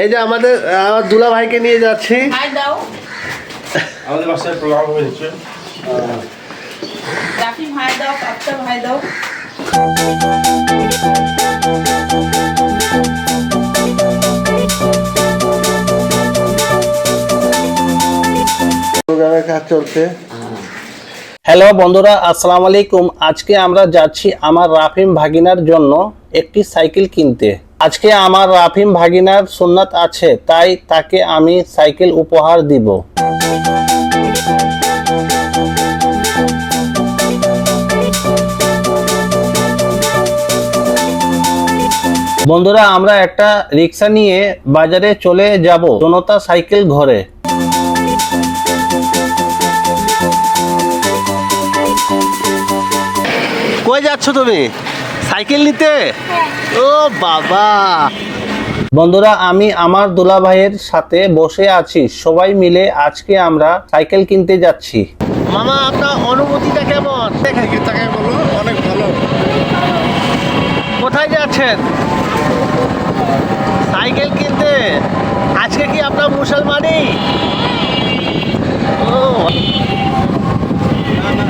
এই যে আমাদের আমার দুলা ভাইকে নিয়ে যাচ্ছি। আমাদের বাসায় প্রোগ্রাম হয়েছে। ভাই দাও ভাই দাও। প্রোগ্রামের কাজ চলছে। হ্যালো বন্ধুরা আসসালামু আলাইকুম। আজকে আমরা যাচ্ছি আমার রাফিম ভাগিনার জন্য একটি সাইকেল কিনতে। আজকে আমার রাফিম ভাগিনার সুন্নাত আছে, তাই তাকে আমি সাইকেল উপহার দিব। বন্ধুরা, আমরা একটা রিক্সা নিয়ে বাজারে চলে যাব। জনতা সাইকেল ঘরে। কই যাচ্ছ তুমি? সাইকেল নিতে? ও বাবা। বন্ধুরা আমি আমার দুলা ভাইয়ের সাথে বসে আছি। সবাই মিলে আজকে আমরা সাইকেল কিনতে যাচ্ছি। মামা আপনার অনুভূতিটা কেমন? অনেক ভালো। কোথায় যাচ্ছেন? সাইকেল কিনতে? আজকে কি আপনার মুসলমানি? ও।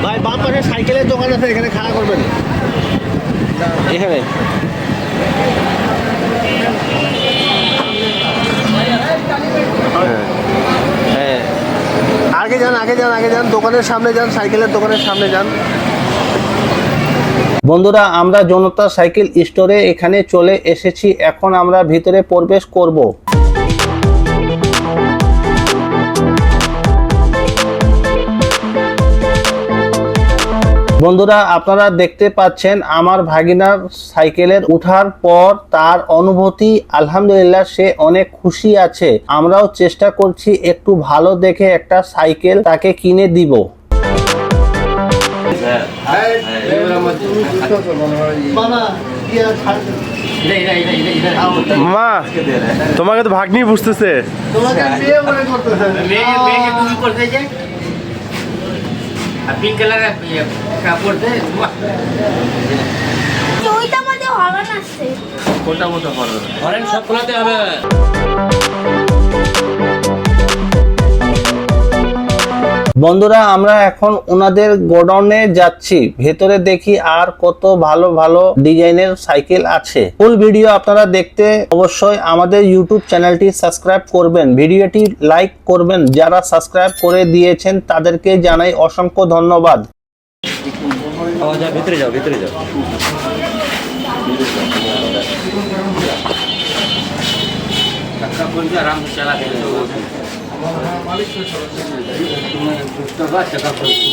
ভাই বাম পাশে সাইকেলের দোকান আছে এখানে খাড়া করবেন। এখানে? হ্যাঁ। আগে যান আগে যান আগে যান দোকানের সামনে যান সাইকেলের দোকানের সামনে যান। বন্ধুরা আমরা জনতা সাইকেল স্টোরে এখানে চলে এসেছি। এখন আমরা ভিতরে প্রবেশ করব। বন্ধুরা আপনারা দেখতে পাচ্ছেন আমার ভাগিনার সাইকেলের উঠার পর তার অনুভূতি। আলহামদুলিল্লাহ সে অনেক খুশি আছে। আমরাও চেষ্টা করছি একটু ভালো দেখে একটা সাইকেল তাকে কিনে দিব। মা তোমাকে তো ভাগ্নি বুঝতেছে। তোমাকে বিয়ে মনে করতেছে। মেয়ে মেয়েকে তুমি করতে যে আর পিঙ্ক কালারের কাপড় দে ওইটা মধ্যে হরণ আছে। কোনটা মধ্যে হরণ হরেন সব খোলাতে হবে। বন্ধুরা আমরা এখন ওনাদের গোডাউনে যাচ্ছি। ভেতরে দেখি আর কত ভালো ভালো ডিজাইনের সাইকেল আছে। ফুল ভিডিও আপনারা দেখতে অবশ্যই আমাদের ইউটিউব চ্যানেলটি সাবস্ক্রাইব করবেন। ভিডিওটি লাইক করবেন। যারা সাবস্ক্রাইব করে দিয়েছেন তাদেরকে জানাই অসংখ্য ধন্যবাদ। ভিতরে যাও ভিতরে যাও।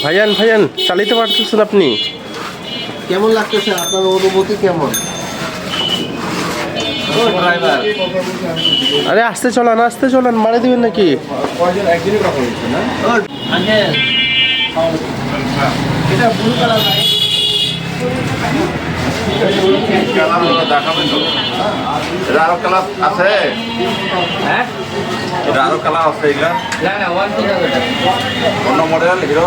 ভাইয়ান ভাইয়ান চালিতে পারতেছেন আপনি। কেমন লাগতেছে আপনার অনুভূতি কেমন? আরে আসতে চলান আসতে চলান মারে দিবেন নাকি? দেখাবেন তো এটা আরও কালার আছে হ্যাঁ? এটা আরও কালার আছে এগুলা। অন্য মডেল হিরো।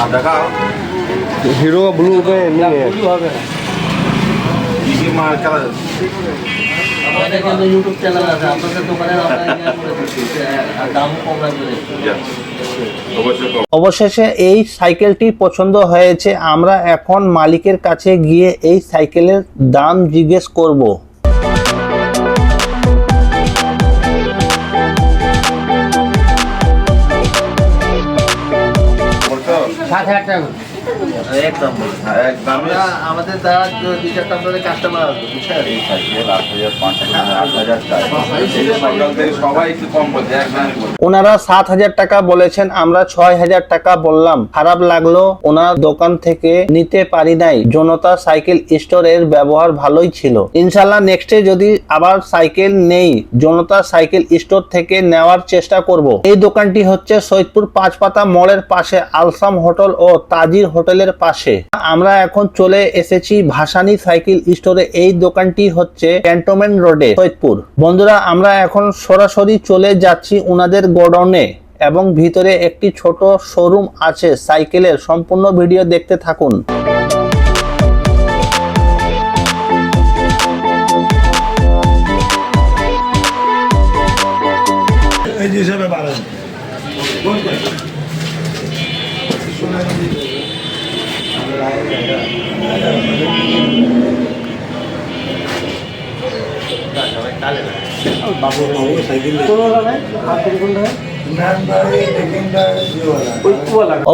আর দেখাও। হিরো ব্লু নিয়ে হবে কি কি মাল কালার? আমাদের কিন্তু ইউটিউব চ্যানেল আছে আপনাদের দোকানে দামও কম রাখবে অবশেষে এই সাইকেলটি পছন্দ হয়েছে। আমরা এখন মালিকের কাছে গিয়ে এই সাইকেলের দাম জিজ্ঞেস করব। সাত হাজার একদম হ্যাঁ, একদম আমাদের দ্বারা দুই চারটা আপনাদের কাস্টমার আসবে বুঝছেন? ওনারা সাত হাজার টাকা বলেছেন আমরা ছয় হাজার টাকা বললাম। খারাপ লাগল ওনার দোকান থেকে নিতে পারি নাই। জনতা সাইকেল স্টোরের ব্যবহার ভালোই ছিল। ইনশাল্লাহ নেক্সটে যদি আবার সাইকেল নেই জনতা সাইকেল স্টোর থেকে নেওয়ার চেষ্টা করব। এই দোকানটি হচ্ছে সৈয়দপুর পাঁচপাতা মলের পাশে আলসাম হোটেল ও তাজির হোটেলের পাশে পাশে। আমরা এখন চলে এসেছি ভাসানি সাইকেল স্টোরে। এই দোকানটি হচ্ছে ক্যান্টনমেন্ট রোডে সৈয়দপুর। বন্ধুরা আমরা এখন সরাসরি চলে যাচ্ছি ওনাদের গোডাউনে এবং ভিতরে একটি ছোট শোরুম আছে সাইকেলের। সম্পূর্ণ ভিডিও দেখতে থাকুন। হিসেবে বাড়ান। বাবু। সাইকেল কোন হবে আর কোন কোন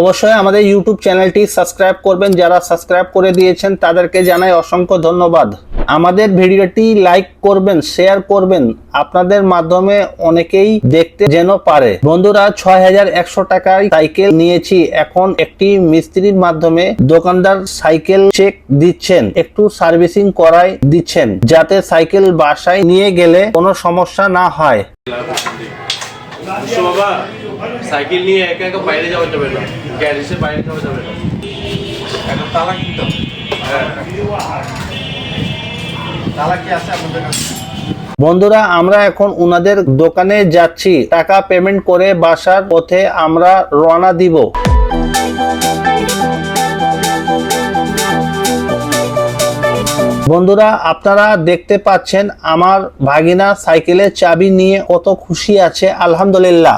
অবশ্যই আমাদের ইউটিউব চ্যানেলটি সাবস্ক্রাইব করবেন। যারা সাবস্ক্রাইব করে দিয়েছেন, তাদেরকে জানাই অসংখ্য ধন্যবাদ। আমাদের ভিডিওটি লাইক করবেন শেয়ার করবেন। আপনাদের মাধ্যমে অনেকেই দেখতে যেন পারে। বন্ধুরা, ছয় হাজার একশো টাকায় সাইকেল নিয়েছি। এখন একটি মিস্ত্রির মাধ্যমে দোকানদার সাইকেল চেক দিচ্ছেন, একটু সার্ভিসিং করাই দিচ্ছেন, যাতে সাইকেল বাসায় নিয়ে গেলে কোনো সমস্যা না হয়। বাবা? সাইকেল নিয়ে একা একা বাইরে যাওয়া যাবে না। গ্যারেজের বাইরে যাওয়া যাবে না। এখন তালা কিনতে তালা কি আছে আপনাদের কাছে। বন্ধুরা আমরা এখন উনাদের দোকানে যাচ্ছি। টাকা পেমেন্ট করে বাসার পথে আমরা রওনা দিব। বন্ধুরা আপনারা দেখতে পাচ্ছেন আমার ভাগিনা সাইকেলের চাবি নিয়ে কত খুশি আছে আলহামদুলিল্লাহ।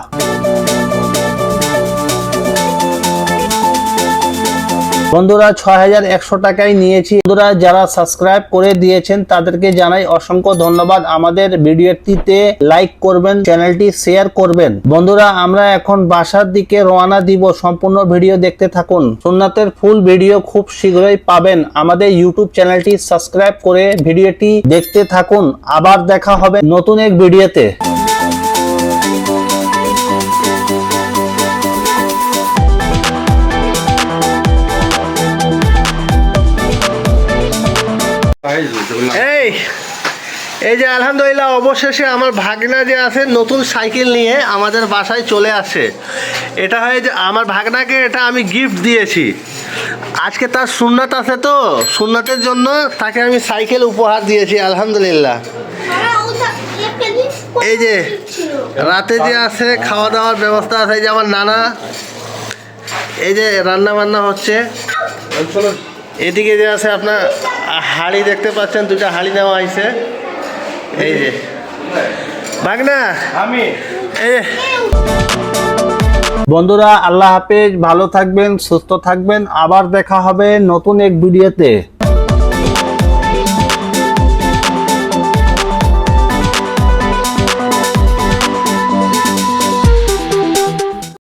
বন্ধুরা ছয় হাজার একশো টাকায় নিয়েছি। বন্ধুরা যারা সাবস্ক্রাইব করে দিয়েছেন, তাদেরকে জানাই অসংখ্য ধন্যবাদ। আমাদের ভিডিওটিতে লাইক করবেন চ্যানেলটি শেয়ার করবেন। বন্ধুরা, আমরা এখন বাসার দিকে রওনা দিব। সম্পূর্ণ ভিডিও দেখতে থাকুন। সুন্নাতের ফুল ভিডিও খুব শীঘ্রই পাবেন। আমাদের ইউটিউব চ্যানেলটি সাবস্ক্রাইব করে ভিডিওটি দেখতে থাকুন। আবার দেখা হবে নতুন এক ভিডিওতে। এই এই যে আলহামদুলিল্লাহ, অবশেষে আমার ভাগনা যে আছে, নতুন সাইকেল নিয়ে আমাদের বাসায় চলে আসে। এটা হয় যে আমার ভাগনাকে এটা আমি গিফট দিয়েছি। আজকে তার সুন্নাত আছে তো, সুন্নাতের জন্য তাকে আমি সাইকেল উপহার দিয়েছি, আলহামদুলিল্লাহ। এই যে, রাতে যে আছে খাওয়া দাওয়ার ব্যবস্থা আছে যে আমার নানা। এই যে রান্না বান্না হচ্ছে। এদিকে যে আছে আপনার হাড়ি দেখতে পাচ্ছেন দুটা হাড়ি নেওয়া হয়েছে। এই যে। ভাগনা আমি। এই বন্ধুরা আল্লাহ হাফেজ ভালো থাকবেন সুস্থ থাকবেন। আবার দেখা হবে নতুন এক ভিডিওতে।